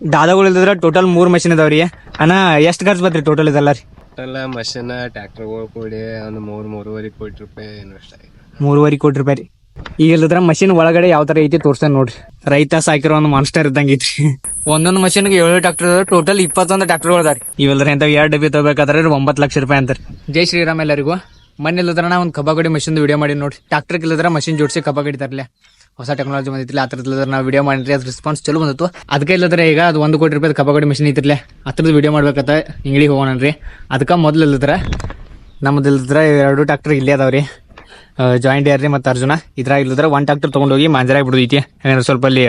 ದಾದಾಗಳು ಇಲ್ದಿದ್ರೆ ಟೋಟಲ್ ಮೂರ್ ಮಷಿನ್ ಇದಾವ್ರಿ. ಅಣ್ಣ ಎಷ್ಟು ಖರ್ಚು ಬತ್ರಿ ಟೋಟಲ್ ಇದೆಲ್ಲ ರೀ? ಟೋಟಲ್ ಮಷಿನ್ ಟ್ರ್ಯಾಕ್ಟರ್ಗಳು ಕೂಡಿ ಒಂದು ಮೂರ್ ಮೂರುವರೆ ಕೋಟಿ ರೂಪಾಯಿ ಇನ್ವೆಸ್ಟ್ ಆಗಿದೆ. ಮೂರುವರೆ ಕೋಟಿ ರೂಪಾಯಿ ರೀ. ಈಗ ಇಲ್ಲದ್ರ ಮಷಿನ್ ಒಳಗಡೆ ಯಾವ ತರ ಐತಿ ತೋರ್ಸ್ತಾನೆ ನೋಡ್ರಿ. ರೈತ ಸಾಕಿರೋ ಒಂದು ಮಾನ್ಸ್ಟರ್ ಇದ್ದಂಗೆ ಐತ್ರಿ. ಒಂದೊಂದು ಮಷಿನ್ಗೆ ಏಳು ಟ್ರಾಕ್ಟರ್ ಟೋಟಲ್ ಇಪ್ಪತ್ತೊಂದು ಟ್ರಾಕ್ಟರ್ಗಳು ಅದಾರಿ ಇವೆಲ್ಲರ ಎಂತ ಎರಡು ಡಬ್ಬಿ ತಗೋಬೇಕಾದ್ರೆ ಒಂಬತ್ತು ಲಕ್ಷ ರೂಪಾಯಿ ಅಂತಾರೆ. ಜೈ ಶ್ರೀರಾಮ್ ಎಲ್ಲರಿಗೂ. ಮನೆ ಇಲ್ಲದ್ರ ನಾ ಒಂದು ಕಬ್ಬಗಡಿ ಮಷಿನ್ ವಿಡಿಯೋ ಮಾಡಿ ನೋಡಿ ಟ್ರಾಕ್ಟರ್ ಇಲ್ಲದ್ರ ಮಷಿನ್ ಜೋಡಿಸಿ ಕಬ್ಬಗಡಿ ತರಲೆ. ಹೊಸ ಟೆಕ್ನಾಲಜಿ ಬಂದಿತ್ತಿಲ್ಲ, ಆ ಥರದ್ದು ನಾವು ವಿಡಿಯೋ ಮಾಡಿದ್ರೆ ಅದು ರೆಸ್ಪಾನ್ಸ್ ಚಲೋ ಬಂದಿತ್ತು. ಅದಕ್ಕೆ ಇಲ್ಲದ್ರೆ ಈಗ ಅದು ಒಂದು ಕೋಟಿ ರೂಪಾಯಿ ಕಬಗಡಿ ಮಿಷಿನ್ ಐತಿರ್ಲೆ ಹತ್ರದ ವಿಡಿಯೋ ಮಾಡ್ಬೇಕತ್ತ ಹೋಗೋಣ ರೀ ಅದಕ್ಕೆ ಮೊದಲು ಇಲ್ಲದ್ರೆ, ನಮ್ದು ಇಲ್ಲದ್ರೆ ಎರಡು ಟ್ರಾಕ್ಟರ್ ಇಲ್ಲೇ ಅದಾವ್ರಿ ಜಾಯಿಂಟ್ ಯಾರ್ರಿ ರೀ ಮತ್ತು ಅರ್ಜುನ. ಇದ್ರಾಗ ಇಲ್ಲದ್ರೆ ಒನ್ ಟ್ರಾಕ್ಟರ್ ತೊಗೊಂಡೋಗಿ ಮಾಂಜರಾಗಿ ಬಿಡುದೈತಿ. ಏನಾದ್ರು ಸ್ವಲ್ಪ ಅಲ್ಲಿ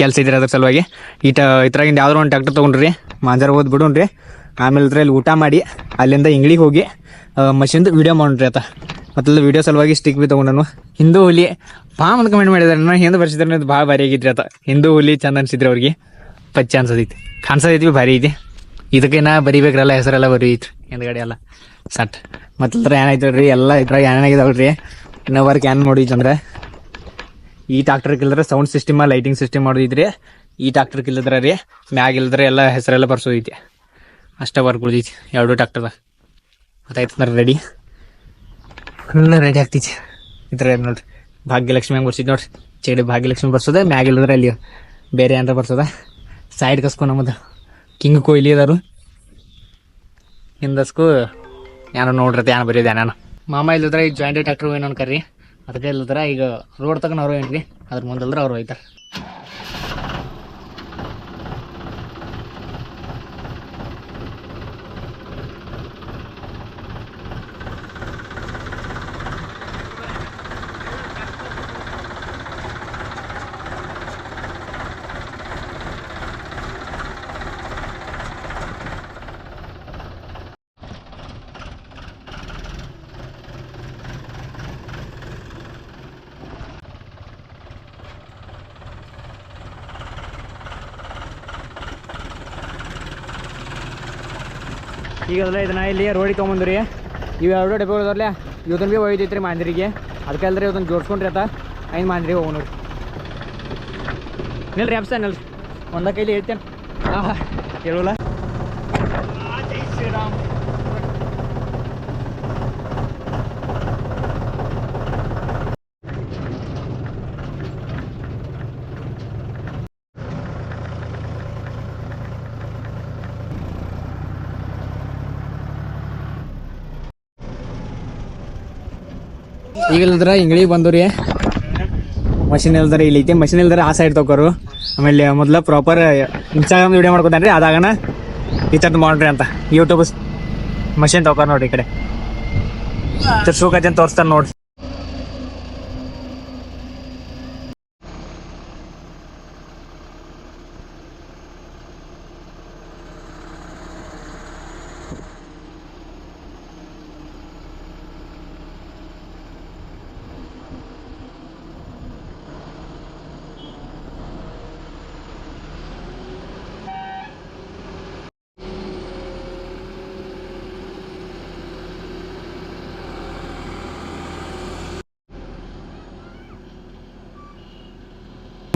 ಕೆಲಸ ಇದ್ರೆ ಅದ್ರ ಸಲುವಾಗಿ. ಈಟ ಇದ್ರಾಗಿಂದ ಯಾವ್ದಾರು ಒಂದು ಟ್ರಾಕ್ಟರ್ ತೊಗೊಂಡ್ರಿ ಮಾಂಜಾರ ಹೋದ್ ಬಿಡೋಣ್ರಿ ಆಮೇಲೆ ಇದ್ರಲ್ಲಿ ಊಟ ಮಾಡಿ, ಅಲ್ಲಿಂದ ಇಂಗ್ಳಿಗೆ ಹೋಗಿ ಮಷಿನ್ದು ವಿಡಿಯೋ ಮಾಡೋಣ್ರಿ ಆತ. ಮತ್ತೆ ವಿಡಿಯೋ ಸಲುವಾಗಿ ಸ್ಟಿಕ್ ಬಿ ತಗೊಂಡನು. ಹಿಂದೂ ಹುಲಿ ಪಾ ಅಂತ ಕಮೆಂಟ್ ಮಾಡಿದಾರೆ ನಾನು ಹಿಂದೆ ಬರ್ಸಿದ್ರೆ ಇದು ಭಾಳ ಭಾರಿ ಆಗಿದ್ರಿ ಆತ. ಹಿಂದೂ ಹುಲಿ ಚಂದ ಅನ್ಸಿದ್ರೆ ಅವ್ರಿಗೆ. ಪಚ್ಚ ಅನ್ಸೋದೈತಿ. ಕಾಣಿಸೋದೈತಿ ಭಾರಿ ಐತಿ ಇದಕ್ಕೆ ನಾ ಬರಿಬೇಕ್ರಲ್ಲ, ಹೆಸರೆಲ್ಲ ಬರೀತ್ರಿ ಹಿಂದ್ಗಡೆ ಎಲ್ಲ. ಸಟ್. ಮತ್ತೆ ಏನಾಯ್ತು ರೀ ಎಲ್ಲ ಇದ್ರಾಗ ಏನಾಗಿದಾವ್ರಿ ಇನ್ನೂ ವರ್ಕ್ ಏನ್ ಅಂದ್ರೆ ಈ ಟ್ರಾಕ್ಟರ್ ಇಲ್ಲದ್ರೆ ಸೌಂಡ್ ಸಿಸ್ಟಮ್ ಲೈಟಿಂಗ್ ಸಿಸ್ಟಮ್ ಮಾಡೋದಿದ್ರಿ ಈ ಇಲ್ಲದ್ರ ರೀ, ಮ್ಯಾಗ ಇಲ್ಲದ್ರೆ ಎಲ್ಲ ಹೆಸರೆಲ್ಲ ಬರ್ಸೋದೈತಿ. ಅಷ್ಟೇ ವರ್ಕ್ ಉಳಿದೈತಿ. ಎರಡು ಟ್ರಾಕ್ಟರ್ದ ಗೊತ್ತಾಯ್ತು ರೆಡಿ ಫುಲ್ ರೆಡಿ ಆಗ್ತೈತಿ ಇದ್ರ ನೋಡ್ರಿ. ಭಾಗ್ಯಲಕ್ಷ್ಮಿ ಹಂಗೆ ಬರ್ಸಿದ್ ನೋಡ್ರಿ. ಚೇಡಿ ಭಾಗ್ಯಲಕ್ಷ್ಮಿ ಬರ್ಸೋದೆ, ಮ್ಯಾಗ ಇಲ್ಲದ್ರೆ ಅಲ್ಲಿ ಬೇರೆ ಏನಾರ ಬರ್ಸೋದ. ಸೈಡ್ ಕಸ್ಕೊ ನಮ್ಮದು. ಕಿಂಗ್ ಕೊಯ್ಲಿ ಅದಾರು. ಹಿಂದಸ್ಕು ಏನೋ ನೋಡ್ರತ್ತೆ ಏನೋ ಬರೀದೆ ನಾನು ಮಾಮ ಇಲ್ಲದ್ರೆ ಈಗ ಜಾಯಿಂಟ್ ಟ್ರಾಕ್ಟರ್ ಏನೋ ಕರ್ರಿ ಅದಕ್ಕೆ ಇಲ್ಲದ್ರೆ ಈಗ ರೋಡ್ ತಗೊಂಡು ಅವ್ರು ಏನ್ರಿ? ಅದ್ರ ಮುಂದಲ್ದ್ರೆ ಅವ್ರು ಹೋಯ್ತಾರ. ಈಗ ಅದ್ರ ಇದನ್ನ ಇಲ್ಲಿ ರೋಡಿಗೆ ತೊಗೊಂಬಂದ್ರಿ. ಇವು ಎರಡು ಡಬ್ಬೆ ಇವತ್ತನ್ ಭೀ ರೀ ಮಾಂದ್ರಿಗೆ. ಅದಕ್ಕೆ ಅಲ್ರಿ ಇವತ್ತನ್ನು ಜೋಡ್ಸ್ಕೊಂಡ್ರಿ ಆತ. ಐದು ಮಾಂದ್ರಿ ಹೋಗೋಣ ನಿಲ್ರಿ ಅಪ್ಸ, ನಿಲ್ರಿ. ಒಂದ ಕೈಲಿ ಹೇಳ್ತೇನೆ. ಕೇಳಲ್ಲ ಶ್ರೀರಾಮ್. ಈಗ ಇಲ್ದ್ರ ಇಂಗ್ಳಿ ಬಂದವ್ರಿ ಮಷಿನ್ ಇಲ್ದಾರ ಇಲ್ಲಿ ಐತಿ. ಮಷಿನ್ ಇಲ್ದಾರ ಆ ಸೈಡ್ ತಗೋರು. ಆಮೇಲೆ ಮೊದ್ಲ ಪ್ರಾಪರ್ ಇನ್ಸ್ಟಾಗ್ರಾಮ್ ವಿಡಿಯೋ ಮಾಡ್ಕೊತಾನ್ರಿ ಅದಾಗಣ ಈ ಥರದ್ದು ಮಾಡ್ರಿ ಅಂತ. ಯೂಟ್ಯೂಬ್ ಮಷಿನ್ ತಗೋರ್ ನೋಡ್ರಿ ಈ ಕಡೆ. ತೋರಿಸ್ತಾನೆ ನೋಡ್ರಿ.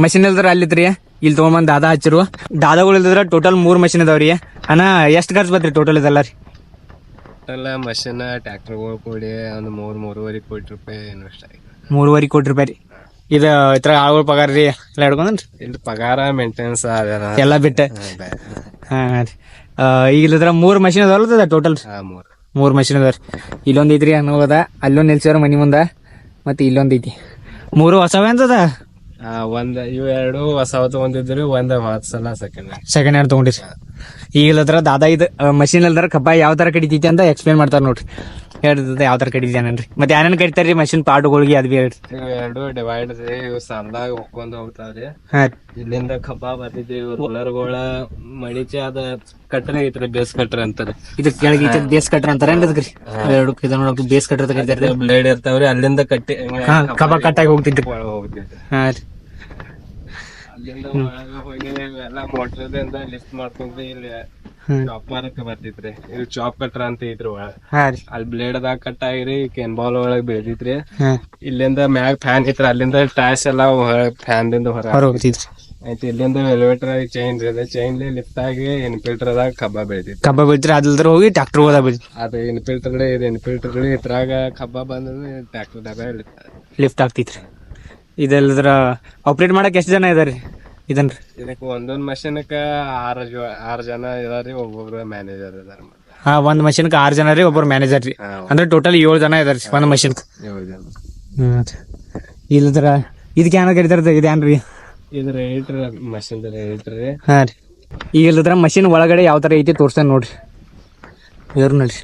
ಮಷಿನ್ ಇಲ್ದ್ರ ಅಲ್ಲಿತ್ರಿ ಇಲ್ಲಿ ತೊಗೊಂಬಂದ್ ದಾದಾ ಹಚ್ಚಿರು. ದಾದಾಗಳು ಇಲ್ದಿದ್ರ ಟೋಟಲ್ ಮೂರ್ ಮಷಿನ್ ಇದಾವ್ರಿ. ಅಣ್ಣ ಎಷ್ಟ್ ಖರ್ಚು ಬತ್ರಿ ಟೋಟಲ್ ಇದೆಲ್ಲ ರೀ? ಟೋಟಲ್ ಮಷಿನ್ ಟ್ರ್ಯಾಕ್ಟರ್ಗಳು ಕೂಡಿ ಒಂದು ಮೂರ್ ಮೂರುವರೆ ಕೋಟಿ ರೂಪಾಯಿ ಇನ್ವೆಸ್ಟ್ ಆಗಿದೆ ಮೂರುವರೆ ಕೋಟಿ ರೂಪಾಯಿ ರೀ. ಇದು ಇತರ ಆಳುಗಳ ಪಗಾರ ರೀ ಎಲ್ಲ ಹಿಡ್ಕೊಂಡ್ರಿ? ಇಲ್ಲಿ ಪಗಾರ ಮೇಂಟೆನೆನ್ಸ್ ಅದೆಲ್ಲ ಎಲ್ಲ ಬಿಟ್ಟೆ. ಹಾ, ರೀ. ಈಗ ಇಲ್ಲದ್ರ ಮೂರ್ ಮಷಿನ್ ಅದಾವಲ್ಲ ಟೋಟಲ್ ಮೂರು. ಮೂರ್ ಮಷಿನ್ ಮಷಿನ್ ರೀ. ಇಲ್ಲೊಂದ್ ಐತ್ರಿ ಅನ್ನೋದ ಅಲ್ಲೊಂದ್ ನಿಲ್ಸ್ಯಾರ ಮನಿ ಮುಂದ ಮತ್ತೆ ಇಲ್ಲೊಂದ್ ಐತಿ. ಮೂರು ಹೊಸವೇ ಅಂತದ ಒಂದ್ ಇವ್ ಎರಡು ಹೊಸವ ಒಂದಿದ್ರು ಒಂದ್ ಹತ್ತು ಸಲ ಸೆಕೆಂಡ್ ಸೆಕೆಂಡ್ ಹ್ಯಾಂಡ್ ತಗೊಂಡಿರಿ. ಈಗ ಇಲ್ಲದ್ರ ದಾದಾ ಇದು ಮಷಿನ್ ಅಲ್ದಾರ ಕಬ್ಬ ಯಾವ ತರ ಕಡಿತೈತಿ ಅಂತ ಎಕ್ಸ್ಪ್ಲೇನ್ ಮಾಡ್ತಾರ ನೋಡ್ರಿ. ಹೇಳ್ತದ ಯಾವ ತರ ಕಡಿತೀನಿ ಮತ್ತೆ ಏನೇನ್ ಕಡಿತಾರ್ರಿ ಮಷಿನ್ ಪಾರ್ಟ್ಗಳಿಗೆ ಅದ್ ಬಿ ಹೇಳ್ರಿ. ಇವ್ ಎರಡು ಡಿವೈಡ್ ರೀ ಇವ್ ಸಾಲ್ದಾಗ ಹೋಗ್ಕೊಂಡ್ ಹೋಗ್ತಾವ್ರಿ. ಹಾ. ರೀ. ಇಲ್ಲಿಂದ ಕಬ್ಬ ಬರ್ತಿದ್ವಿ ರೋಲರ್ಗಳ ಮಡಿಚಿ ಅದ ಕಟ್ಟನೆ ಐತ್ರಿ ಬೇಸ್ ಕಟ್ರ ಅಂತಾರೆ. ಇದು ಕೆಳಗೆ ಈಚೆ ಬೇಸ್ ಕಟ್ರ ಅಂತಾರ ಅದಕ್ಕೆ ಎರಡು ಇದು ನೋಡಕ್ ಬೇಸ್ ಕಟ್ರ ಅಂತ ಬ್ಲೇಡ್ ಇರ್ತಾವ್ರಿ ಅಲ್ಲಿಂದ ಕಟ್ಟಿ ಕಬ್ಬ ಕಟ್ಟಾಗಿ ಹೋಗ್ತಿದ್ರಿ ಒಳಗ್ ಹೋಗ್ತಿದ್ವಿ ಹಾ ರೀ. ಅಲ್ಲಿಂದ ಒಳಗ ಹೋಗಿ ಎಲ್ಲ ಮೋಟ್ರದಿಂದ ಲಿಫ್ಟ್ ಮಾಡ್ಕೊಂಡು ಇಲ್ಲಿ. ಚಾಪ್ ಮಾರಕ್ಕೆ ಬರ್ತಿತ್ರಿ ಇದು ಚಾಪ್ ಕಟ್ರ ಅಂತ ಐತ್ರಿ ಒಳಗ್. ಅಲ್ಲಿ ಬ್ಲೇಡ್ ದಾಗ ಕಟ್ ಆಗಿರಿ ಕೆನ್ ಬಾಲ್ ಒಳಗ್ ಬೆಳ್ದಿತ್ರಿ ಇಲ್ಲಿಂದ ಮ್ಯಾಗ್ ಫ್ಯಾನ್ ಐತ್ರಿ ಅಲ್ಲಿಂದ ಟೈಸ್ ಎಲ್ಲಾ ಫ್ಯಾನ್ ದಿಂದ ಹೊರ ಆಯ್ತು ಇಲ್ಲಿಂದ ಎಲಿವೇಟರ್ ಆಗಿ ಚೈನ್ ಇದೆ ಚೈನ್ ಲಿಫ್ಟ್ ಆಗಿ ಇನ್ಫಿಲ್ಟರ್ ದಾಗ್ ಕಬ್ಬ ಬೆಳಿತೈತಿ ಕಬ್ಬ ಬೀಳ್ತೀರಿ ಅದ್ರ ಹೋಗಿ ಟ್ಯಾಕ್ಟರ್ ಅದ್ ಬೀಳ್ತಿ ಅದು ಇನ್ಫಿಲ್ಟರ್ ಇದು ಇನ್ಫಿಲ್ಟರ್ ಇದ್ರಾಗ ಕಬ್ಬ ಬಂದ್ರೆ ಟ್ಯಾಕ್ಟರ್ ದಾಗ ಲಿಫ್ಟ್ ಆಗ್ತೈತ್ರಿ. ಇದೆಲ್ಲದ್ರ ಆಪ್ರೇಟ್ ಮಾಡಕ್ಕೆ ಎಷ್ಟು ಜನ ಇದಾರೆ? ಇದನ್ ಇದಕ್ಕೆ ಒಂದೊಂದು ಮಷೀನ್ಕ ಆರು ಜ ಆರು ಜನ ಇದಾರಿ ಒಬ್ಬೊಬ್ರು ಮ್ಯಾನೇಜರ್ ಇದಾರ ಹಾ ಒಂದ್ ಮಷೀನ್ಗೆ ಆರು ಜನ ರೀ ಒಬ್ಬರು ಮ್ಯಾನೇಜರ್ ರೀ. ಅಂದ್ರೆ ಟೋಟಲ್ ಏಳು ಜನ ಇದಾರಿ ಒಂದ್ ಮಷಿನ್ ಏಳು ಜನ. ಹ್ಮ್ ಇಲ್ಲದ್ರ ಇದಕ್ಕೆ ಏನು ಕರಿತಾರ ಇದೇನ್ರಿ ಇದು ರೇಟ್ರ್ ಮಷಿನ್ ರೇಟ್ರ್ ಹಾ ರೀ. ಈಗ ಇಲ್ಲದ್ರ ಮಷಿನ್ ಒಳಗಡೆ ಯಾವ ತರ ಐತಿ ತೋರ್ಸ್ತಾನೆ ನೋಡ್ರಿ. ಇವ್ರು ನೋಡ್ರಿ.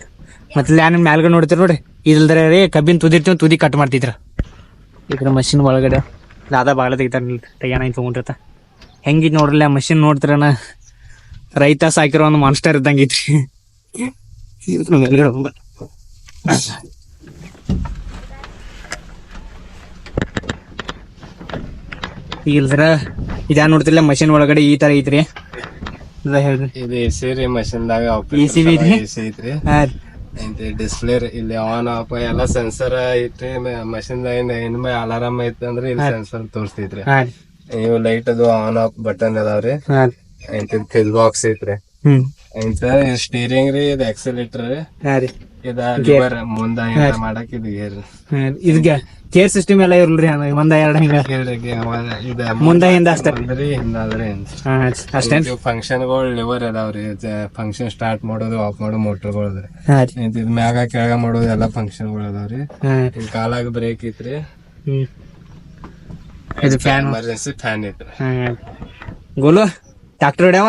ಮತ್ತೆ ಲ್ಯಾನ್ ಮ್ಯಾಲ್ಗಡೆ ನೋಡ್ತೀರಿ ನೋಡ್ರಿ. ಇಲ್ದ್ರೆ ರೀ ಕಬ್ಬಿನ ತುದಿರ್ತೀವಿ ತುದಿ ಕಟ್ ಮಾಡ್ತಿದ್ರ. ಇದ್ರ ಮಷಿನ್ ಒಳಗಡೆ. ದಾದಾ ಬಾಳ ತೆಗಿತಾರ ಹಿಂಗೆ ತೊಗೊಂಡಿರ್ತ ಹೆಂಗಿದ್ ನೋಡ್ರಲ್ಲ ಮಷಿನ್ ನೋಡ್ತಿರಣ ರೈತ ಸಾಕಿರೋ ಒಂದು ಮಾನ್ಸ್ಟರ್ ಇದ್ದಂಗೆ ಐತ್ರಿ. ಇದ ಇಲ್ದ್ರ ಇದ್ಯಾ ನೋಡ್ತಿಲ್ಲ ಮಷಿನ್ ಒಳಗಡೆ ಈ ತರ ಐತ್ರಿ. ಇದ ಇದು ಎ ಸಿ ಮಷಿನ್ದಾಗ AC ಬಿ ಐತ್ರಿ? ಐತಿ ಡಿಸ್ಪ್ಲೇ ಇಲ್ಲಿ ಆನ್ ಆಫ್ ಎಲ್ಲ ಸೆನ್ಸರ್ ಐತ್ರಿ ಮಷಿನ್ ಏನ್ ಅಲಾರಾಮ್ ಐತಿ ಅಂದ್ರೆ ಇಲ್ಲಿ ಸೆನ್ಸರ್ ತೋರಿಸ್ತೈತ್ರಿ ನೀವು ಇವು ಲೈಟ್ ಅದು ಆನ್ ಆಫ್ ಬಟನ್ ಅದಾವ್ರಿ ಐತಿ ಫಿಲ್ ಬಾಕ್ಸ್ ಐತ್ರಿ ಐತ ಸ್ಟೀರಿಂಗ್ ರೀ ಇದು ಎಕ್ಸಲೇಟರ್ ರೀ ಹಾ ರೀ ಇದ ಲಿವರ್ ಮುಂದ ಮಾಡಕ್ ಇದು ಗೇರ್. ಕೇರ್ ಸಿಸ್ಟಮ್ ಎಲ್ಲ ಇರಲ್ರಿ ಒಂದ ಎರಡ್ ಹಿಂಗ. ಇದ ಮುಂದ ಹಿಂದ ಅಷ್ಟೇ. ಮುಂದ್ರಿ ಹಿಂದಾದ್ರಿ ಹಾ ಅಷ್ಟೇನ್? ಫಂಕ್ಷನ್ಗಳು ಲಿವರ್ ಅದಾವ್ರಿ. ಫಂಕ್ಷನ್ ಸ್ಟಾರ್ಟ್ ಮಾಡೋದು ಆಫ್ ಮಾಡೋ ಮೋಟರ್ಗಳು ಇದ್ ಮ್ಯಾಗ ಕೆಳಗ ಮಾಡೋದು ಎಲ್ಲಾ ಫಂಕ್ಷನ್ಗಳು ಅದಾವ್ರಿ. ಕಾಲಾಗ ಬ್ರೇಕ್ ಇತ್ರಿ ಇದು ಫ್ಯಾನ್ ಎಮರ್ಜೆನ್ಸಿ ಫ್ಯಾನ್ ಇತ್ತು ಗೋಲು ಡಾಕ್ಟರ್ ಹೊಡ್ಯಾವ?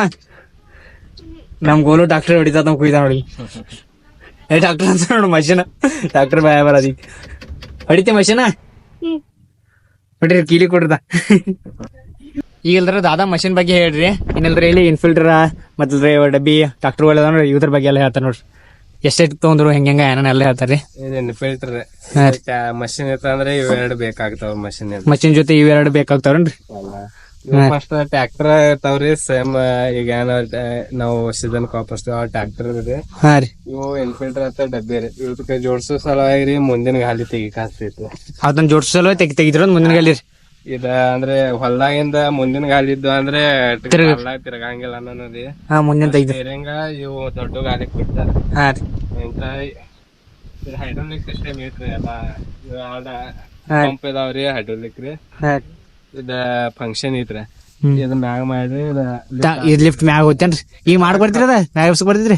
ನಮ್ ಗೋಲು ಡಾಕ್ಟರ್ ಹೊಡಿತಾ ನಾವು ಕುಯ್ದ ನೋಡಿ ಏ ಡಾಕ್ಟರ್ ಅಂತ ನೋಡು ಮಷಿನ. ಡಾಕ್ಟರ್ ಬಾಯ ಬರದಿ ಹೊಡಿತಿ ಮಷಿನ? ಹೊಡಿರಿ ಕೀಲಿ ಕೊಡ್ರದ ಈಗ ಇಲ್ದ್ರ ದಾದಾ ಮಷಿನ್ ಬಗ್ಗೆ ಹೇಳ್ರಿ. ಇನ್ನಲ್ದ್ರ ಇಲ್ಲಿ ಇನ್ಫಿಲ್ಟರ್ ಮತ್ತಲ್ರಿ ಡಬ್ಬಿ ಡಾಕ್ಟರ್ ಒಳ್ಳೆ ನೋಡ್ರಿ ಇದ್ರ ಬಗ್ಗೆ ಎಲ್ಲ ಹೇಳ್ತಾರೆ ನೋಡ್ರಿ. ಎಷ್ಟೆಷ್ಟು ತೊಗೊಂಡ್ರು ಹೆಂಗ ಹೆಂಗ ಏನೇನ ಎಲ್ಲ ಹೇಳ್ತಾರ್ರಿ ಇದೇನು ಫಿಲ್ಟರ್ ಮಷಿನ್ ಇತ್ತಂದ್ರೆ ಇವೆರಡು ಬೇಕಾಗ್ತಾವ ಮಷಿನ್. ಮಷಿನ್ ಜೊತೆ ಇವೆರಡು ಬೇಕಾಗ್ತಾವ್ರಿ ಫಸ್ಟ್ ಟ್ರ್ಯಾಕ್ಟರ್ ಇರ್ತಾವ್ರಿ ಸೇಮ್ ಈಗ ಏನ ನಾವು ಸೀಸನ್ ಕಾಪರ್ಸ್ತೀವಿ ಆ ಟ್ರ್ಯಾಕ್ಟರ್ ಇದೆ ಹಾ ರೀ. ಇವು ಇನ್ಫಿಲ್ಟರ್ ಅಂತ ಡಬ್ಬಿ ರೀ. ಇವಕ್ಕೆ ಜೋಡ್ಸೋ ಸಲುವಾಗಿ ರೀ ಮುಂದಿನ ಗಾಲಿ ತೆಗಿ ಕಾಸ್ತೈತಿ ಅದನ್ನ ಸಲುವಾಗಿ ತೆಗಿ ತೆಗಿದ್ರ ಮುಂದಿನ ಗಾಲಿ ರೀ? ಇದ ಅಂದ್ರೆ ಹೊಲ್ದಾಗಿಂದ ಮುಂದಿನ ಗಾಲಿ ಇದ್ದು ಅಂದ್ರೆ ತಿರ್ಗಂಗಿಲ್ಲ ಅನ್ನೋದು. ಹಾ ಮುಂದಿನ ತೆಗಿದ್ರಿ ಇವು ದೊಡ್ಡ ಗಾಲಿ ಕೊಡ್ತಾರೆ ಹಾ ರೀ. ಇಂತ ಹೈಡ್ರೋಲಿಕ್ ಸಿಸ್ಟಮ್ ಐತ್ರಿ ಎಲ್ಲ. ಪಂಪ್ ಇದಾವ್ರಿ ಹೈಡ್ರೋಲಿಕ್ ರೀ. ಹಾ ರೀ. ಇದ ಫಂಕ್ಷನ್ ಐತ್ರಿ. ಹ್ಮ್. ಇದ ಮ್ಯಾಗ ಮಾಡ್ರಿ ಇದ ತಾ- ಇದ್ ಲಿಫ್ಟ್ ಮ್ಯಾಗ ಹೋಗ್ತೇನ್ರಿ ಈಗ ಮಾಡ್ಕೊಡ್ತೀರ ಅದ? ಮ್ಯಾಗ ಎಬ್ಸ್ ಬರ್ತಿದ್ರಿ?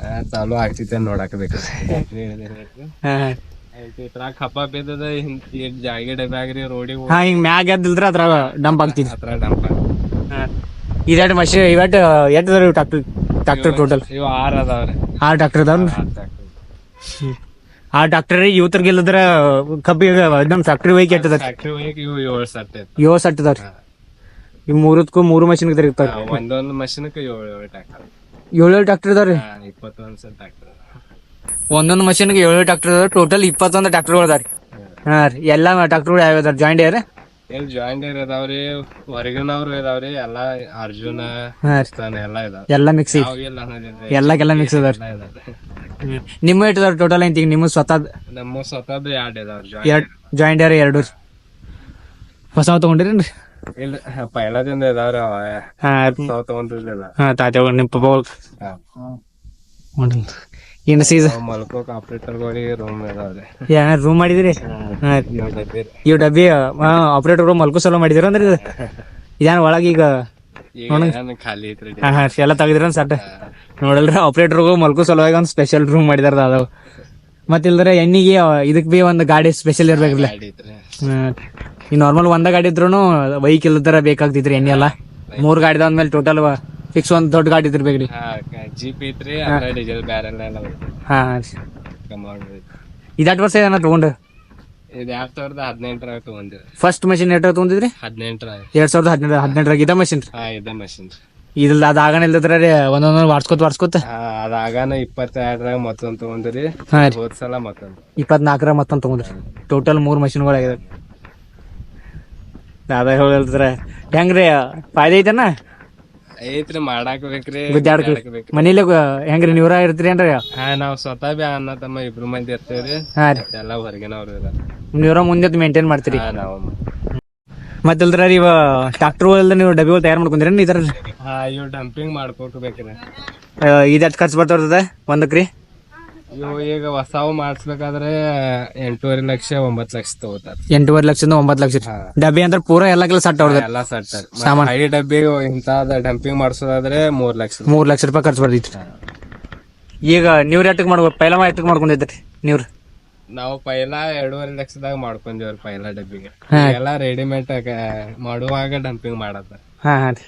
ಆ, ಚಾಲು ಆಗ್ತೈತೆ ನೋಡಾಕ ಬೇಕು ಹಾ. ಹಾ. ಇದ್ರಾಗ ಕಪ್ಪ ಬಿದ್ದದ ಹಿಂಗ್ ಜಾಗಿ ಡಬ್ಯಾಗ್ರಿ ರೋಡಿಗೆ ಹಾ ಹಿಂಗ್ ಮ್ಯಾಗ ಎದ್ದಿಲ್ದ್ರ ಅದ್ರಾಗ ಡಂಪ್ ಆಗ್ತಿದ್ರಿ ಹತ್ರ ಡಂಪ್ ಇದಾಟ ಮಷಿನ್ ಇವಟ್ ಎಟ್ ಅದಾವ್ರಿ ಟ್ರಾಕ್ಟರ್ ಟ್ರಾಕ್ಟರ್ ಟೋಟಲ್ ಇವು ಆರ್ ಅದಾವ್ರಿ. ಆರ್ ಡಾಕ್ಟರ್ ಅದಾವ್ರಿ ಆ ಡಾಕ್ಟರ್ ಇವತ್ತರ ಗೆಲ್ಲದ್ರ ಕಬ್ಬಿಗೆ ನಮ್ ಫ್ಯಾಕ್ಟ್ರಿ ಹೋಗಿ ಕೆಟ್ಟದ ಫ್ಯಾಕ್ಟ್ರಿ ಹೋಗಿ ಇವು ಏಳು ಸಟ್ ಐತಿ ಏಳು ಈ ಮೂರಕ್ಕೂ ಮೂರು ಮಷಿನ್ ತಿರುಗ್ತಾರ ಒಂದೊಂದು ಒಂದೊಂದ್ ಮಷಿನ್ಕ ಏಳು ಏಳು ಟ್ಯಾಕ್ಟರ್ ಏಳು ಏಳು ಟ್ರಾಕ್ಟರ್ ಅದಾವ್ರಿ? ಇಪ್ಪತ್ತೊಂದ್ ಡಾಕ್ಟರ್ ಟ್ರ್ಯಾಕ್ಟರ್ ಒಂದೊಂದು ಮಷಿನ್ಗೆ ಏಳು ಡಾಕ್ಟರ್ ಅದಾವ. ಟೋಟಲ್ ಇಪ್ಪತ್ತೊಂದು ಟ್ರಾಕ್ಟರ್ಗಳು ಅದಾವ್ರಿ ಹಾ. ರೀ ಎಲ್ಲಾ ಡಾಕ್ಟರ್ ಯಾವ ಅದಾರ ಜಾಯಿಂಟ್ ಏರ್? ಜಾಯಿನ್ ಜಾಯಿಂಟ್ ಇದಾವ್ರಿ ಹೊರಗಿನವ್ರು ಇದಾವ್ರಿ ಎಲ್ಲಾ ಅರ್ಜುನ ಎಲ್ಲಾ ಇದಾವ. ಎಲ್ಲಾ ಮಿಕ್ಸ್ ಎಲ್ಲ ಮಿಕ್ಸ್ ಇದಾವ್ರಿ. ನಿಮ್ಮ ಇಟ್ಟದಾರ ಟೋಟಲ್ ಐತಿ ಈಗ ನಿಮ್ಮ ಸ್ವತಃ ನಮ್ಮ ಸ್ವತಃ ಎರಡು ಇದಾವ್ರಿ ಜಾಯಿಂಟ್ ಯಾರ ಎರಡು? ಹೊಸ ತಗೊಂಡಿರೇನ್ರಿ? ಇಲ್ಲ ಪೈಲದಿಂದ ಇದಾವ್ರಿ ಅವ ಹಾ ತಗೊಂಡಿರ್ಲಿಲ್ಲ ಹಾ ತಾತೆ ನಿಮ್ಮ ಪಪ್ಪ ನೋಡ್ರಿ ಇನ್ನು ಸೀಸನ್ ಮಲ್ಕೋಕ್ ಆಪರೇಟರ್ಗಳಿಗೆ ರೂಮ್ ಇದಾವ್ರಿ ಏನಾರ ರೂಮ್ ಮಾಡಿದಿರಿ? ಹಾ. ಇವ್ ಡಬ್ಬಿ. ಆಪರೇಟರ್ ರೂಮ್ ಮಲ್ಕೋ ಸಲ ಮಾಡಿದಿರ ಅಂದ್ರೆ ಇದು ಇದೇನು ಒಳಗೆ ಈಗ ಏನ್ ಖಾಲಿ ಐತ್ರಿ ಹಾ ಹಾ ಎಲ್ಲ ತೆಗ್ದಿರ ಸಟ್. ನೋಡಲ್ರಿ ಆಪರೇಟರ್ಗೂ ಮಲ್ಕೋ ಸಲುವಾಗಿ ಒಂದು ಸ್ಪೆಷಲ್ ರೂಮ್ ಮಾಡಿದಾರ ಅದಾವ ಮತ್ತೆ ಇಲ್ದ್ರೆ ಎಣ್ಣಿಗೆ ಇದಕ್ ಬಿ ಒಂದು ಗಾಡಿ ಸ್ಪೆಷಲ್ ಐತ್ರಿ ಈ ನಾರ್ಮಲ್ ಒಂದ ಗಾಡಿ ಇದ್ರು ವೆಹಿಕಲ್ ತರ ಬೇಕಾಗ್ತಿದ್ರಿ ಎಣ್ಣೆ ಎಲ್ಲ. ಮೂರ್ ಗಾಡಿ ಆದ್ಮೇಲೆ ಟೋಟಲ್ ಫಿಕ್ಸ್ ಒಂದ್ ದೊಡ್ಡ ಗಾಡಿ ಇದ್ದಿರ್ಬೇಕ್ರಿ. ಹಾ ಜೀಪ್ ಐತ್ರಿ ಡೀಸೆಲ್ ಇದಾಟ್ ವರ್ಷ ಏನ ತಗೊಂಡು? ಇದು ಎರಡ್ ಸಾವಿರದ ಹದಿನೆಂಟರಾಗ ತಗೊಂಡಿರಿ ಫಸ್ಟ್ ಮಷಿನ್ ಎಷ್ಟು ತಗೊಂಡಿದ್ರಿ? ಹದಿನೆಂಟರಾಗ. ಎರಡ್ ಸಾವಿರದ ಹದಿನೆಂಟು ಹದಿನೆಂಟರಾಗ ಇದ ಮಷಿನ್ ಹಾ ಇದ ಮಷಿನ್ ರೀ. ಇದಿಲ್ಲ ಅದ ಆಗನ ಇಲ್ದಿದ್ರ ರೀ ಒಂದೊಂದೊಂದು ವಾಡ್ಸ್ಕೊತ ವಾಡ್ಸ್ಕೊತ? ಅದಾಗನ ಅದಾಗಾನ ಇಪ್ಪತ್ತೆರಡರಾಗ ಮತ್ತೊಂದ್ ತಗೊಂಡ್ರಿ. ಹಾ ರೀ. ಹೋದ್ ಸಲ ಮತ್ತೊಂದು. ಇಪ್ಪತ್ನಾಲ್ಕರ ಮತ್ತೊಂದು ತಗೊಂಡ್ರಿ. ಟೋಟಲ್ ಮೂರ್ ಮಷಿನ್ಗಳಾಗಿದೆ ಅದ ಹೇಳಿದ್ರ ಹೆಂಗ್ರಿ ಫಾಯ್ದೆ ಐತನ? ಐತ್ರಿ ಮಾಡಾಕ್ ಬೇಕ್ರಿ ಗುದ್ದಾಡ್ಕ ಮನೇಲಿ ಹೆಂಗ್ರಿ ನೀವ್ರ ಇರ್ತೀರಿ ಏನ್ರಿ? ಹಾ ನಾವ್ ಸ್ವತಃ ಬಿ ಅನ್ನ ತಮ್ಮ ಇಬ್ರು ಮಂದಿ ಇರ್ತೇವ್ರಿ ಹಾ ರೀ. ಎಲ್ಲ ಹೊರಗಿನವ್ರು ಇದಾರ. ನೀವ್ರ ಮುಂದೆ ಮೇಂಟೈನ್ ಮಾಡ್ತೀರಿ? ಹಾ ನಾವು ಮತ್ತಿಲ್ದ್ರ ಇವ ಟ್ರಾಕ್ಟರ್ ಅಲ್ದ ನೀವು ಡಬ್ಬಿಗಳು ತಯಾರು ಮಾಡ್ಕೊಂಡ್ರಿ ಇದ್ರಲ್ಲಿ ಹಾ ಇವ್ ಡಂಪಿಂಗ್ ಮಾಡ್ಕೋಬೇಕ್ರಿ ಇದಷ್ಟು ಖರ್ಚು ಬರ್ತದ ಒಂದಕ್ರಿ? ಇವು ಈಗ ಹೊಸಾವು ಮಾಡಿಸ್ಬೇಕಾದ್ರೆ ಎಂಟೂವರೆ ಲಕ್ಷ ಒಂಬತ್ತು ಲಕ್ಷ ತಗೋತಾರ. ಎಂಟೂವರೆ ಲಕ್ಷದಿಂದ ಒಂಬತ್ತು ಲಕ್ಷ. ಡಬ್ಬಿ ಅಂದ್ರೆ ಪೂರ ಎಲ್ಲಕ್ಕೆಲ್ಲ ಸಟ್ ಅವ್ರದ್ದು. ಎಲ್ಲ ಸಟ್ಟ ಹೈ ಡಬ್ಬಿ ಇಂತಾದ ಡಂಪಿಂಗ್ ಮಾಡಿಸೋದಾದ್ರೆ ಮೂರ್ ಲಕ್ಷ. ಮೂರು ಲಕ್ಷ ರೂಪಾಯಿ ಖರ್ಚು ಬರ್ತೈತಿ ಈಗ ನೀವ್ರ ಎಟ್ಟಕ್ಕೆ ಮಾಡ್ಬೋದು ಪೈಲ ಎಟ್ಟಕ್ಕೆ ಮಾಡ್ಕೊಂಡಿದ್ರಿ ನೀವ್ರ? ನಾವು ಪೈಲ ಎರಡೂವರೆ ಲಕ್ಷದಾಗ ಮಾಡ್ಕೊಂಡಿವ್ರಿ ಪೈಲ ಡಬ್ಬಿಗೆ. ಎಲ್ಲ ರೆಡಿಮೇಡ್ ಮಾಡುವಾಗ ಡಂಪಿಂಗ್ ಹಾಂ ಹಾಂ ರೀ.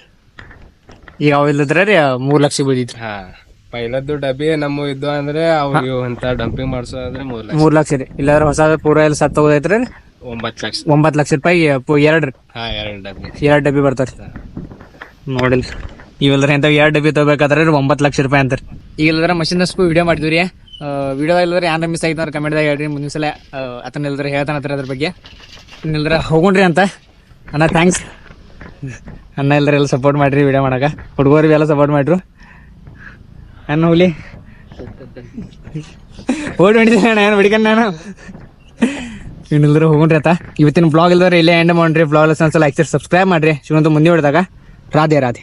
ಈಗ ಅವು ಇಲ್ಲದ್ರೆ ರೀ ಮೂರು ಲಕ್ಷ ಬೀಳಿತ್ರಿ ಹಾ. ಪೈಲದ್ದು ಡಬ್ಬಿ ನಮ್ಮ ಇದ್ದು ಅಂದ್ರೆ ಅವು ಇವು ಅಂತ ಡಂಪಿಂಗ್ ಮಾಡಿಸೋದ್ರೆ ಮೂರ್ ಲಕ್ಷ. ಮೂರು ಲಕ್ಷ ರೀ ಇಲ್ಲಾಂದ್ರೆ ಹೊಸ ಪೂರ ಎಲ್ಲ ಸತ್ತ ಹೋಗೈತ್ರಿ? ಒಂಬತ್ತು ಲಕ್ಷ. ಒಂಬತ್ ಲಕ್ಷ ರೂಪಾಯಿ ಪು- ಎರಡು. ಹಾ ಎರಡು ಡಬ್ಬಿ. ಎರಡು ಡಬ್ಬಿ ಬರ್ತಾರೆ ನೋಡಿಲ್ಲ ಇವೆಲ್ಲರ ಎಂತ ಎರಡು ಡಬ್ಬಿ ತಗೋಬೇಕಾದ್ರೆ ಒಂಬತ್ತು ಲಕ್ಷ ರೂಪಾಯಿ ಅಂತಾರೆ. ಈಗ ಇಲ್ಲದ್ರೆ ಮಷಿನ್ ಸ್ಪೂ ವಿಡಿಯೋ ಮಾಡಿದ್ವಿ ರೀ. ವಿಡಿಯೋ ಇಲ್ಲದ್ರೆ ಯಾರು ಮಿಸ್ ಆಯ್ತು ಅಂದ್ರೆ ಕಮೆಂಟ್ದಾಗ ಹೇಳ್ರಿ. ಮುಂದಿನ ಸಲ ಅತನ ಇಲ್ದ್ರೆ ಹೇಳ್ತಾನೆ ಹತ್ರ ಅದ್ರ ಬಗ್ಗೆ. ಇನ್ನಿಲ್ದ್ರೆ ಹೋಗೋಣ್ರಿ ಅಂತ. ಅಣ್ಣ ಥ್ಯಾಂಕ್ಸ್ ಅಣ್ಣ ಇಲ್ದ್ರೆ ಎಲ್ಲ ಸಪೋರ್ಟ್ ಮಾಡ್ರಿ ವಿಡಿಯೋ ಮಾಡಕ. ಹುಡುಗರು ಎಲ್ಲ ಸಪೋರ್ಟ್ ಮಾಡ್ರು. ಅಣ್ಣ ಹುಲಿ. ಓಡ್ ಹೊಡಿತೀನಿ ಅಣ್ಣ, ಏನು ಬಿಡ್ಕಂಡು ನಾನು? ಇನ್ನಿಲ್ದ್ರೆ ಹೋಗೋಣ್ರಿ ಆತ. ಇವತ್ತಿನ ಬ್ಲಾಗ್ ಇಲ್ದ್ರೆ ಇಲ್ಲೇ ಎಂಡ್ ಮಾಡ್ರಿ. ಬ್ಲಾಗ್ ಲೈಕ್ ಸಬ್ಸ್ಕ್ರೈಬ್ ಮಾಡ್ರಿ. ಶಿವಂತ ಮುಂದೆ ಹೊಡೆದಾಗ. ರಾಧೆ ರಾಧೆ.